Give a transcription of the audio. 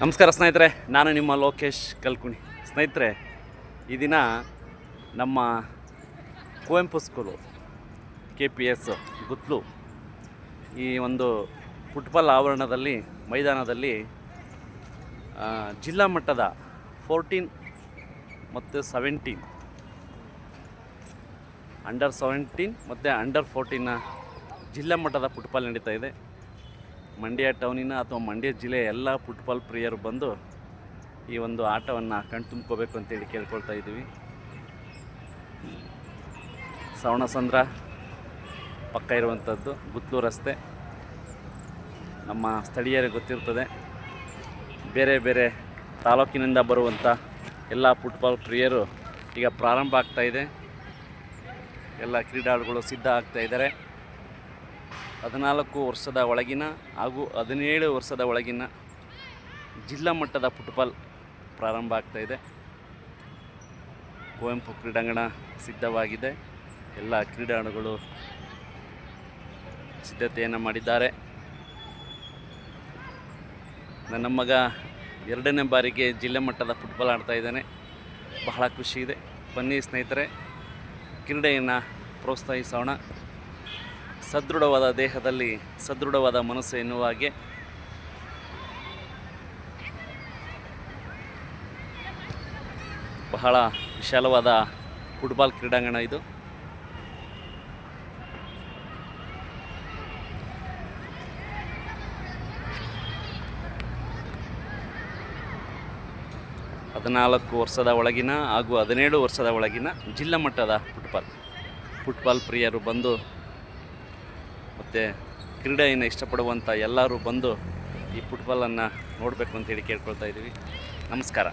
ನಮಸ್ಕಾರ ಸ್ನೇಹಿತರೆ, ನಾನು ನಿಮ್ಮ ಲೋಕೇಶ್ ಕಲ್ಕುಣಿ. ಸ್ನೇಹಿತರೆ, ಈ ದಿನ ನಮ್ಮ Kuvempu school K P S ಗುತ್ಲು ಈ ಒಂದು ಫುಟ್ಬಾಲ್ ಆವರಣದಲ್ಲಿ, ಮೈದಾನದಲ್ಲಿ ಜಿಲ್ಲಾ ಮಟ್ಟದ ಫೋರ್ಟೀನ್ ಮತ್ತು ಸೆವೆಂಟೀನ್ ಅಂಡರ್ ಸೆವೆಂಟೀನ್ ಮತ್ತು ಅಂಡರ್ ಫೋರ್ಟೀನ ಜಿಲ್ಲಾ ಮಟ್ಟದ ಫುಟ್ಬಾಲ್ ನಡೀತಾ ಇದೆ. ಮಂಡ್ಯ ಟೌನಿನ ಅಥವಾ ಮಂಡ್ಯ ಜಿಲ್ಲೆಯ ಎಲ್ಲ ಫುಟ್ಬಾಲ್ ಪ್ರಿಯರು ಬಂದು ಈ ಒಂದು ಆಟವನ್ನು ಕಣ್ತುಂಬ್ಕೋಬೇಕು ಅಂತೇಳಿ ಕೇಳ್ಕೊಳ್ತಾ ಇದ್ದೀವಿ. ಸವಣಸಂದ್ರ ಪಕ್ಕ ಇರುವಂಥದ್ದು ಗುತ್ಲೂರು ರಸ್ತೆ. ನಮ್ಮ ಸ್ಥಳೀಯರಿಗೆ ಗೊತ್ತಿರ್ತದೆ, ಬೇರೆ ಬೇರೆ ತಾಲೂಕಿನಿಂದ ಬರುವಂಥ ಎಲ್ಲ ಫುಟ್ಬಾಲ್ ಪ್ರಿಯರು ಈಗ ಪ್ರಾರಂಭ ಆಗ್ತಾಯಿದೆ ಎಲ್ಲ ಕ್ರೀಡಾಳುಗಳು ಸಿದ್ಧ ಆಗ್ತಾ ಇದ್ದಾರೆ. ಹದಿನಾಲ್ಕು ವರ್ಷದ ಒಳಗಿನ ಹಾಗೂ ಹದಿನೇಳು ವರ್ಷದ ಒಳಗಿನ ಜಿಲ್ಲಾ ಮಟ್ಟದ ಫುಟ್ಬಾಲ್ ಪ್ರಾರಂಭ ಆಗ್ತಾ ಇದೆ. ಕುವೆಂಪು ಕ್ರೀಡಾಂಗಣ ಸಿದ್ಧವಾಗಿದೆ. ಎಲ್ಲ ಕ್ರೀಡಾಳುಗಳು ಸಿದ್ಧತೆಯನ್ನು ಮಾಡಿದ್ದಾರೆ. ನನ್ನ ಮಗ ಎರಡನೇ ಬಾರಿಗೆ ಜಿಲ್ಲೆ ಮಟ್ಟದ ಫುಟ್ಬಾಲ್ ಆಡ್ತಾ ಇದ್ದಾನೆ. ಬಹಳ ಖುಷಿ ಇದೆ. ಬನ್ನಿ ಸ್ನೇಹಿತರೆ, ಕ್ರೀಡೆಯನ್ನು ಪ್ರೋತ್ಸಾಹಿಸೋಣ. ಸದೃಢವಾದ ದೇಹದಲ್ಲಿ ಸದೃಢವಾದ ಮನಸ್ಸು ಎನ್ನುವ ಹಾಗೆ. ಬಹಳ ವಿಶಾಲವಾದ ಫುಟ್ಬಾಲ್ ಕ್ರೀಡಾಂಗಣ ಇದು. ಹದಿನಾಲ್ಕು ವರ್ಷದ ಒಳಗಿನ ಹಾಗೂ ಹದಿನೇಳು ವರ್ಷದ ಒಳಗಿನ ಜಿಲ್ಲಾ ಮಟ್ಟದ ಫುಟ್ಬಾಲ್ ಫುಟ್ಬಾಲ್ ಪ್ರಿಯರು ಬಂದು ಮತ್ತು ಕ್ರೀಡೆಯನ್ನು ಇಷ್ಟಪಡುವಂಥ ಎಲ್ಲರೂ ಬಂದು ಈ ಫುಟ್ಬಾಲನ್ನು ನೋಡಬೇಕು ಅಂತೇಳಿ ಕೇಳ್ಕೊಳ್ತಾ ಇದ್ದೀವಿ. ನಮಸ್ಕಾರ.